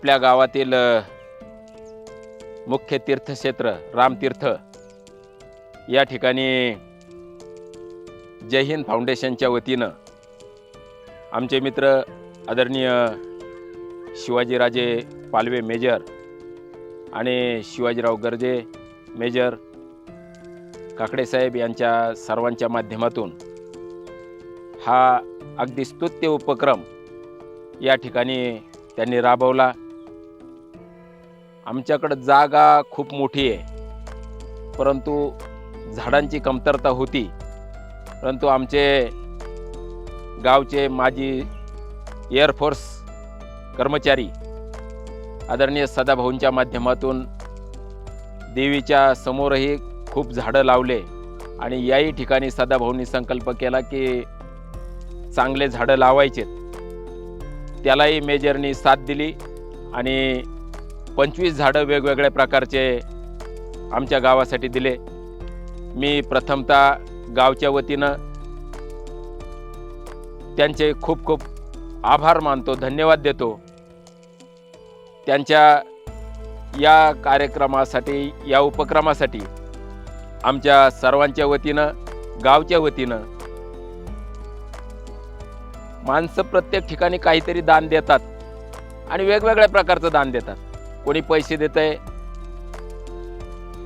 आपल्या गावातील मुख्य तीर्थक्षेत्र रामतीर्थ या ठिकाणी जय हिंद फाउंडेशनच्या वतीनं आमचे मित्र आदरणीय शिवाजीराजे पालवे मेजर आणि शिवाजीराव गर्जे मेजर काकडेसाहेब यांच्या सर्वांच्या माध्यमातून हा अगदी स्तुत्य उपक्रम या ठिकाणी त्यांनी राबवला. आमच्याकडं जागा खूप मोठी आहे. परंतु झाडांची कमतरता होती. परंतु आमचे गावचे माजी एअरफोर्स कर्मचारी आदरणीय सदाभाऊंच्या माध्यमातून देवीच्या समोरही खूप झाडं लावले आणि याही ठिकाणी सदाभाऊंनी संकल्प केला की चांगले झाडं लावायचेत. त्यालाही मेजरनी साथ दिली आणि पंचवीस झाडं वेगवेगळ्या प्रकारचे आमच्या गावासाठी दिले. मी प्रथमतः गावच्या वतीनं त्यांचे खूप खूप आभार मानतो धन्यवाद देतो. त्यांच्या या कार्यक्रमासाठी या उपक्रमासाठी आमच्या सर्वांच्या वतीनं गावच्या वतीनं माणसं प्रत्येक ठिकाणी काहीतरी दान देतात आणि वेगवेगळ्या प्रकारचं दान देतात. कोणी पैसे देत आहे?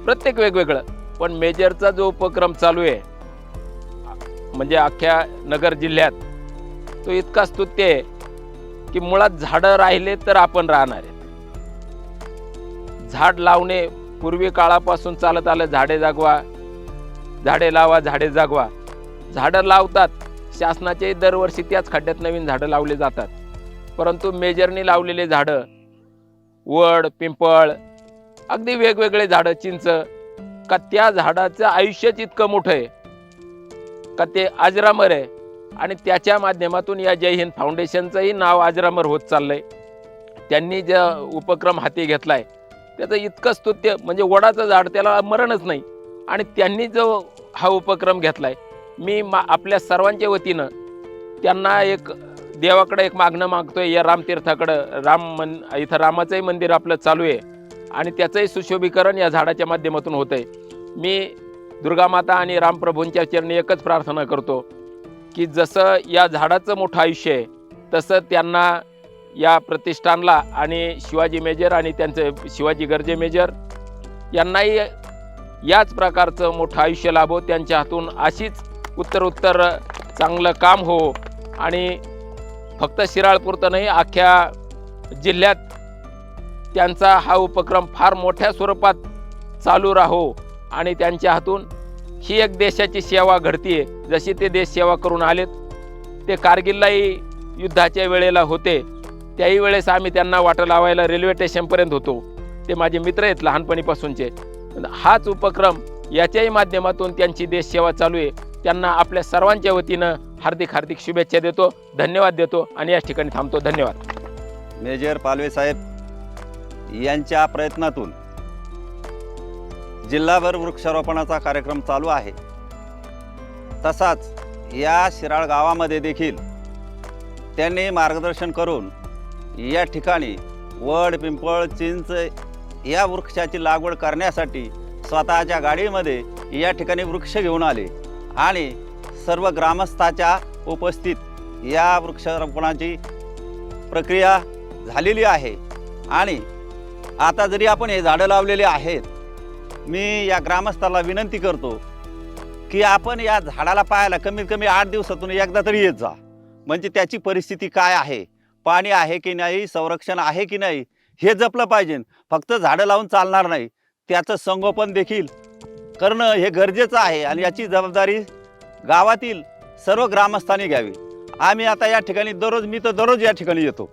प्रत्येक वेगवेगळं. पण मेजरचा जो उपक्रम चालू आहे म्हणजे अख्ख्या नगर जिल्ह्यात तो इतका स्तुत्य आहे की मुळात झाडं राहिले तर आपण राहणार आहेत. झाड लावणे पूर्वी काळापासून चालत आलं झाडे जागवा झाडे लावा झाडे जागवा. झाडं लावतात शासनाचे दरवर्षी त्याच खड्ड्यात नवीन झाडं लावले जातात. परंतु मेजरनी लावलेले झाडं वड पिंपळ अगदी वेगवेगळे झाडं चिंच. का त्या झाडाचं आयुष्यच इतकं मोठं आहे. का ते आजरामर आहे. आणि त्याच्या माध्यमातून या जय हिंद फाउंडेशनचंही नाव अजरामर होत चाललंय. त्यांनी ज्या उपक्रम हाती घेतलाय त्याचं इतकं स्तुत्य म्हणजे वडाचं झाड त्याला मरणच नाही. आणि त्यांनी जो हा उपक्रम घेतलाय मी मा आपल्या सर्वांच्या वतीनं त्यांना एक देवाकडे एक मागणं मागतोय या रामतीर्थाकडं राम मन इथं रामाचंही मंदिर आपलं चालू आहे. आणि त्याचंही सुशोभीकरण या झाडाच्या माध्यमातून होतंय. मी दुर्गामाता आणि रामप्रभूंच्या चरणी एकच प्रार्थना करतो की जसं या झाडाचं मोठं आयुष्य आहे तसं त्यांना या प्रतिष्ठानला आणि शिवाजी मेजर आणि त्यांचे शिवाजी गर्जे मेजर यांनाही याच प्रकारचं मोठं आयुष्य लाभो त्यांच्या हातून अशीच उत्तर उत्तर चांगलं काम हो. आणि फक्त शिराळपुरतं नाही अख्ख्या जिल्ह्यात त्यांचा हा उपक्रम फार मोठ्या स्वरूपात चालू राहो आणि त्यांच्या हातून ही एक देशाची सेवा घडतीये. जशी ते देश सेवा करून आलेत ते कारगिललाही युद्धाच्या वेळेला होते. त्याही वेळेस आम्ही त्यांना वाटं लावायला रेल्वे स्टेशनपर्यंत होतो. ते माझे मित्र आहेत लहानपणीपासूनचे. हाच उपक्रम याच्याही माध्यमातून त्यांची देशसेवा चालू आहे. त्यांना आपल्या सर्वांच्या वतीनं हार्दिक हार्दिक शुभेच्छा देतो धन्यवाद देतो आणि या ठिकाणी थांबतो. धन्यवाद. मेजर पालवे साहेब यांच्या प्रयत्नातून जिल्हाभर वृक्षारोपणाचा कार्यक्रम चालू आहे. तसाच या शिराळ गावामध्ये देखील त्यांनी मार्गदर्शन करून या ठिकाणी वड पिंपळ चिंच या वृक्षाची लागवड करण्यासाठी स्वतःच्या गाडीमध्ये या ठिकाणी वृक्ष घेऊन आले आणि सर्व ग्रामस्थाच्या उपस्थित या वृक्षारोपणाची प्रक्रिया झालेली आहे. आणि आता जरी आपण हे झाडं लावलेले आहेत मी या ग्रामस्थाला विनंती करतो की आपण या झाडाला पाहायला कमीत कमी आठ दिवसातून एकदा तरी येत जा. म्हणजे त्याची परिस्थिती काय आहे? पाणी आहे की नाही? संरक्षण आहे की नाही? हे जपलं पाहिजे. फक्त झाडं लावून चालणार नाही. त्याचं संगोपन देखील करणं हे गरजेचं आहे आणि याची जबाबदारी गावातील सर्व ग्रामस्थांनी घ्यावी. आम्ही आता या ठिकाणी दररोज मी तर दररोज या ठिकाणी येतो.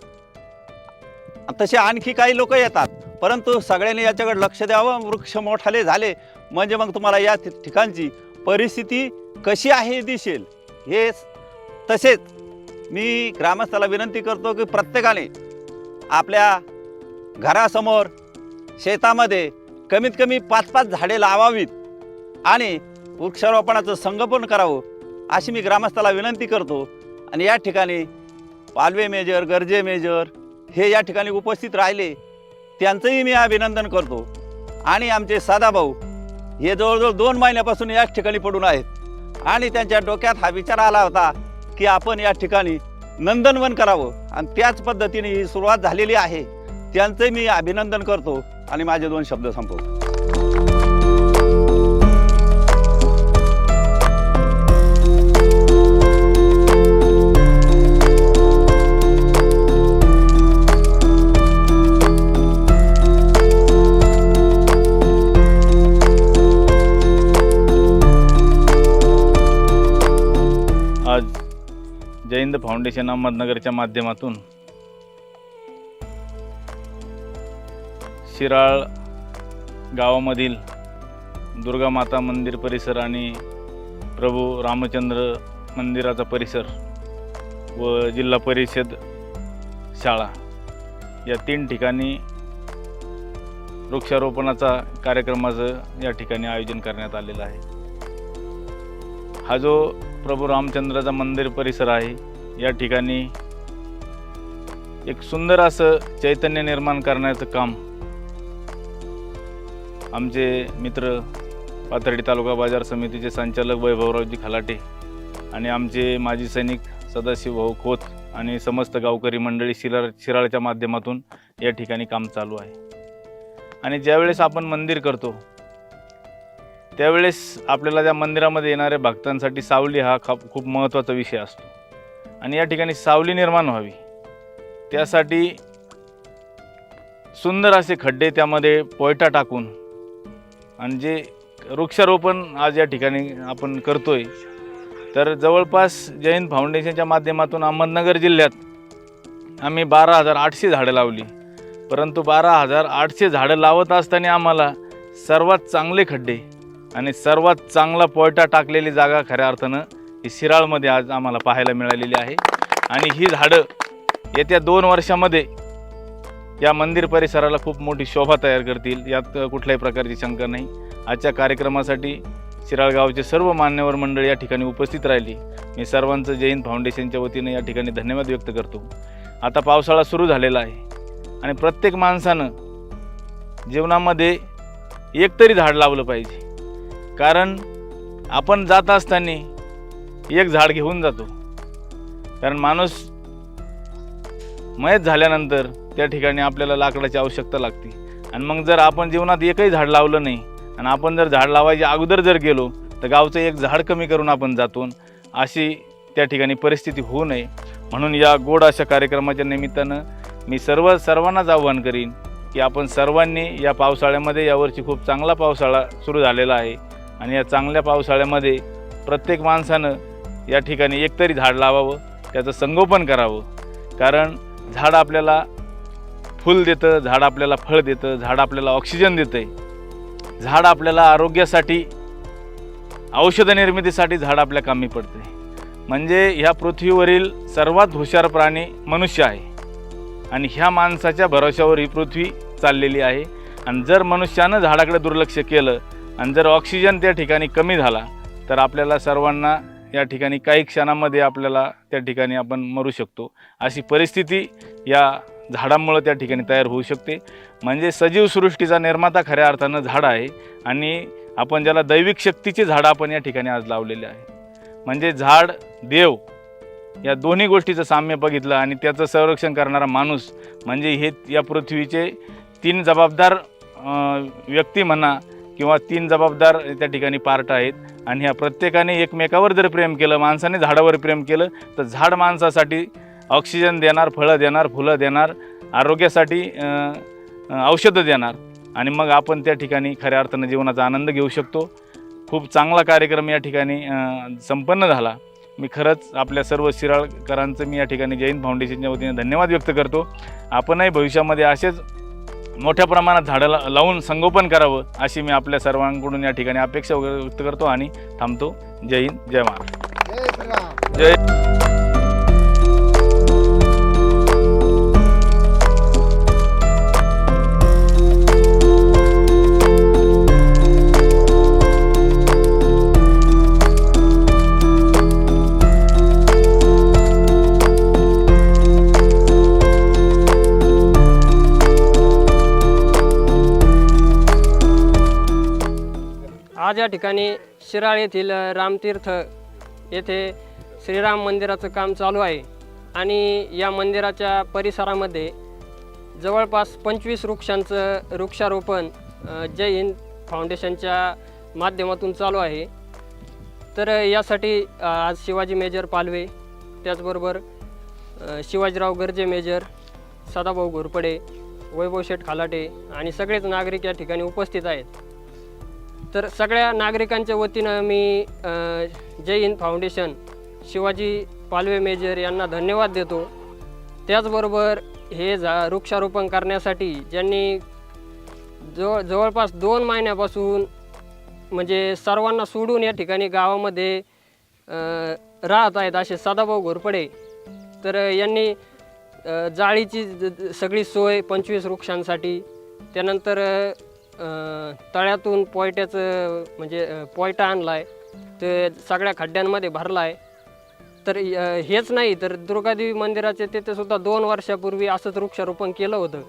तसे आणखी काही लोक येतात परंतु सगळ्यांनी याच्याकडे लक्ष द्यावं. वृक्ष मोठाले झाले म्हणजे मग तुम्हाला या ठिकाणची परिस्थिती कशी आहे दिसेल. हे तसेच मी ग्रामस्थाला विनंती करतो की प्रत्येकाने आपल्या घरासमोर शेतामध्ये कमीत कमी पाच पाच झाडे लावावीत आणि वृक्षारोपणाचं संगोपन करावं अशी मी ग्रामस्थाला विनंती करतो. आणि या ठिकाणी पालवे मेजर गर्जे मेजर हे या ठिकाणी उपस्थित राहिले त्यांचंही मी अभिनंदन करतो. आणि आमचे सादाभाऊ हे जवळजवळ दोन महिन्यापासून याच ठिकाणी पडून आहेत. आणि त्यांच्या डोक्यात हा विचार आला होता की आपण या ठिकाणी नंदनवन करावं. आणि त्याच पद्धतीने ही सुरुवात झालेली आहे. त्यांचंही मी अभिनंदन करतो. आणि माझे दोन शब्द संपवतो. जयंत फाउंडेशन अहमदनगरच्या माध्यमातून शिराळ गावामधील दुर्गा माता मंदिर परिसर आणि प्रभू रामचंद्र मंदिराचा परिसर व जिल्हा परिषद शाळा या तीन ठिकाणी वृक्षारोपणाचा कार्यक्रमाचं या ठिकाणी आयोजन करण्यात आलेलं आहे. हा जो प्रभू रामचंद्राचा मंदिर परिसर आहे या ठिकाणी एक सुंदर असं चैतन्य निर्माण करण्याचं काम आमचे मित्र पाथर्डी तालुका बाजार समितीचे संचालक वैभवरावजी खलाटे आणि आमचे माजी सैनिक सदाशिव भाऊ खोत आणि समस्त गावकरी मंडळी शिराळ शिराळच्या माध्यमातून या ठिकाणी काम चालू आहे. आणि ज्यावेळेस आपण मंदिर करतो त्यावेळेस आपल्याला त्या मंदिरामध्ये येणाऱ्या भक्तांसाठी सावली हा खप खूप महत्त्वाचा विषय असतो. आणि या ठिकाणी सावली निर्माण व्हावी. त्यासाठी सुंदर असे खड्डे त्यामध्ये पोयटा टाकून आणि जे वृक्षारोपण आज या ठिकाणी आपण करतो आहे तर जवळपास जैन फाउंडेशनच्या माध्यमातून अहमदनगर जिल्ह्यात आम्ही बारा हजार आठशे झाडं लावली. परंतु बारा हजार आठशे झाडं लावत असताना आम्हाला सर्वात चांगले खड्डे आणि सर्वात चांगला पोयटा टाकलेली जागा खऱ्या अर्थानं ही शिराळमध्ये आज आम्हाला पाहायला मिळालेली आहे. आणि ही झाडं येत्या दोन वर्षामध्ये या मंदिर परिसराला खूप मोठी शोभा तयार करतील. यात कुठल्याही प्रकारची शंका नाही. आजच्या कार्यक्रमासाठी शिराळ गावचे सर्व मान्यवर मंडळी या ठिकाणी उपस्थित राहिली. मी सर्वांचं जैन फाउंडेशनच्या वतीनं या ठिकाणी धन्यवाद व्यक्त करतो. आता पावसाळा सुरू झालेला आहे. आणि प्रत्येक माणसानं जीवनामध्ये एक तरी झाड लावलं पाहिजे. कारण आपण जात असताना एक झाड घेऊन जातो. कारण माणूस मयत झाल्यानंतर त्या ठिकाणी आपल्याला लाकडाची आवश्यकता लागते. आणि मग जर आपण जीवनात एकही झाड लावलं नाही आणि आपण जर झाड लावायच्या अगोदर जर गेलो तर गावचं एक झाड कमी करून आपण जातो अशी त्या ठिकाणी परिस्थिती होऊ नये. म्हणून या गोड अशा कार्यक्रमाच्या निमित्तानं मी सर्व सर्वांनाच आव्हान करीन की आपण सर्वांनी या पावसाळ्यामध्ये यावर्षी खूप चांगला पावसाळा सुरू झालेला आहे. आणि या चांगल्या पावसाळ्यामध्ये प्रत्येक माणसानं या ठिकाणी एकतरी झाड लावावं त्याचं संगोपन करावं. कारण झाड आपल्याला फूल देतं झाड आपल्याला फळ देतं झाड आपल्याला ऑक्सिजन देतं आहे झाड आपल्याला आरोग्यासाठी औषध निर्मितीसाठी झाड आपल्या कामी पडते म्हणजे ह्या पृथ्वीवरील सर्वात हुशार प्राणी मनुष्य आहे. आणि ह्या माणसाच्या भरोशावर ही पृथ्वी चाललेली आहे. आणि जर मनुष्यानं झाडाकडे दुर्लक्ष केलं आणि जर ऑक्सिजन त्या ठिकाणी कमी झाला तर आपल्याला सर्वांना या ठिकाणी काही क्षणामध्ये आपल्याला त्या ठिकाणी आपण मरू शकतो. अशी परिस्थिती या झाडांमुळं त्या ठिकाणी तयार होऊ शकते. म्हणजे सजीव सृष्टीचा निर्माता खऱ्या अर्थानं झाड आहे आणि आपण ज्याला दैविक शक्तीची झाडं आपण या ठिकाणी आज लावलेले आहे. म्हणजे झाड देव या दोन्ही गोष्टीचं साम्य बघितलं आणि त्याचं संरक्षण करणारा माणूस म्हणजे हे या पृथ्वीचे तीन जबाबदार व्यक्ती म्हणा किंवा तीन जबाबदार त्या ठिकाणी पार्ट आहेत. आणि ह्या प्रत्येकाने एकमेकावर जर प्रेम केलं माणसाने झाडावर प्रेम केलं तर झाड माणसासाठी ऑक्सिजन देणार फळं देणार फुलं देणार आरोग्यासाठी औषधं देणार. आणि मग आपण त्या ठिकाणी खऱ्या अर्थानं जीवनाचा आनंद घेऊ शकतो. खूप चांगला कार्यक्रम या ठिकाणी संपन्न झाला. मी खरंच आपल्या सर्व शिराळकरांचं मी या ठिकाणी जैन फाउंडेशनच्या वतीने धन्यवाद व्यक्त करतो. आपणही भविष्यामध्ये असेच मोठ्या प्रमाणात झाडं लावून संगोपन करावं अशी मी आपल्या सर्वांकडून या ठिकाणी अपेक्षा वगैरे व्यक्त करतो आणि थांबतो. जय हिंद जय महाराष्ट्र. जय आज या ठिकाणी शिराळ येथील रामतीर्थ येथे श्रीराम मंदिराचं काम चालू आहे. आणि या मंदिराच्या परिसरामध्ये जवळपास पंचवीस वृक्षांचं वृक्षारोपण जय हिंद फाउंडेशनच्या माध्यमातून चालू आहे. तर यासाठी आज शिवाजी मेजर पालवे त्याचबरोबर शिवाजीराव गर्जे मेजर सदाभाऊ घोरपडे वैभव शेठ खालाटे आणि सगळेच नागरिक या ठिकाणी उपस्थित आहेत. तर सगळ्या नागरिकांच्या वतीनं मी जय हिंद फाउंडेशन शिवाजी पालवे मेजर यांना धन्यवाद देतो. त्याचबरोबर हे झा वृक्षारोपण करण्यासाठी ज्यांनी जवळ जवळपास दोन महिन्यापासून म्हणजे सर्वांना सोडून या ठिकाणी गावामध्ये राहत आहेत असे सदाभाऊ घोरपडे. तर यांनी जाळीची ज- सगळी सोय पंचवीस वृक्षांसाठी त्यानंतर तळ्यातून पोयट्याचं म्हणजे पोयटा आणला आहे ते सगळ्या खड्ड्यांमध्ये भरला आहे तर हेच नाही तर दुर्गादेवी मंदिराचे तिथे सुद्धा दोन वर्षापूर्वी असंच वृक्षारोपण केलं होतं.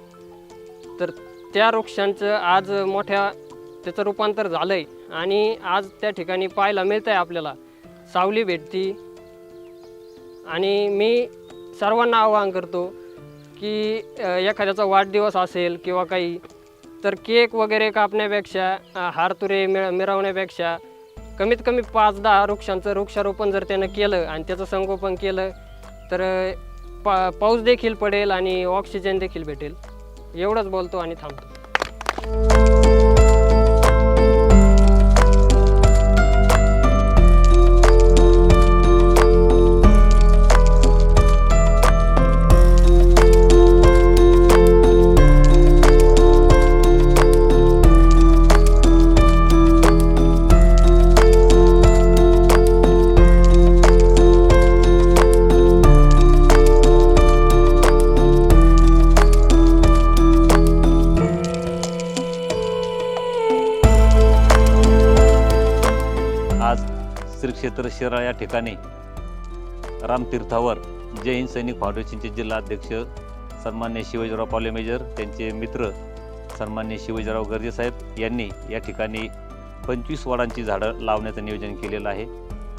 तर त्या वृक्षांचं आज मोठ्या त्याचं रूपांतर झालं आहे आणि आज त्या ठिकाणी पाहायला मिळतं आहे आपल्याला. सावली भेटती. आणि मी सर्वांना आवाहन करतो की एखाद्याचा वाढदिवस असेल किंवा काही तर केक वगैरे कापण्यापेक्षा हारतुरे मिळ मिरवण्यापेक्षा कमीत कमी पाच दहा वृक्षांचं वृक्षारोपण जर त्यानं केलं आणि त्याचं संगोपन केलं तर पा पाऊस देखील पडेल आणि ऑक्सिजन देखील भेटेल. एवढंच बोलतो आणि थांबतो. पवित्र शिराळा या ठिकाणी रामतीर्थावर जय हिंद सैनिक फाउंडेशनचे जिल्हा अध्यक्ष सन्मान्य शिवाजीराव पावले मेजर त्यांचे मित्र सन्मान्य शिवाजीराव गर्जेसाहेब यांनी या ठिकाणी पंचवीस वडांची झाडं लावण्याचं नियोजन केलेलं आहे.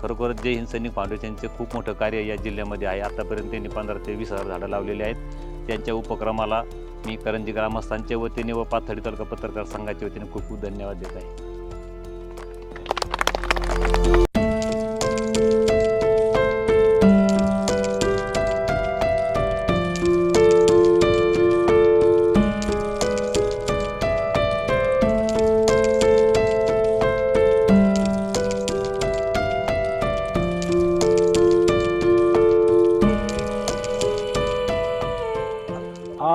खरोखरच जय हिंद सैनिक फाउंडेशनचे खूप मोठं कार्य या जिल्ह्यामध्ये आहे. आतापर्यंत त्यांनी पंधरा ते वीस हजार झाडं लावलेली आहेत. त्यांच्या उपक्रमाला मी करंजी ग्रामस्थांच्या वतीने व पाथडी तालुका पत्रकार संघाच्या वतीने खूप खूप धन्यवाद देत आहे.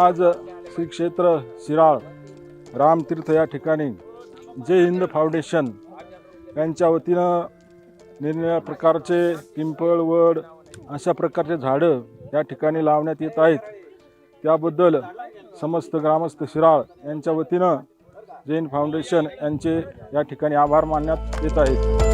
आज श्री क्षेत्र शिराळ रामतीर्थ या ठिकाणी जय हिंद फाउंडेशन यांच्या वतीनं निरनिळ्या प्रकारचे पिंपळ वड अशा प्रकारचे झाडं या ठिकाणी लावण्यात येत आहेत. त्याबद्दल समस्त ग्रामस्थ शिराळ यांच्या वतीनं जैन फाउंडेशन यांचे या ठिकाणी आभार मानण्यात येत आहेत.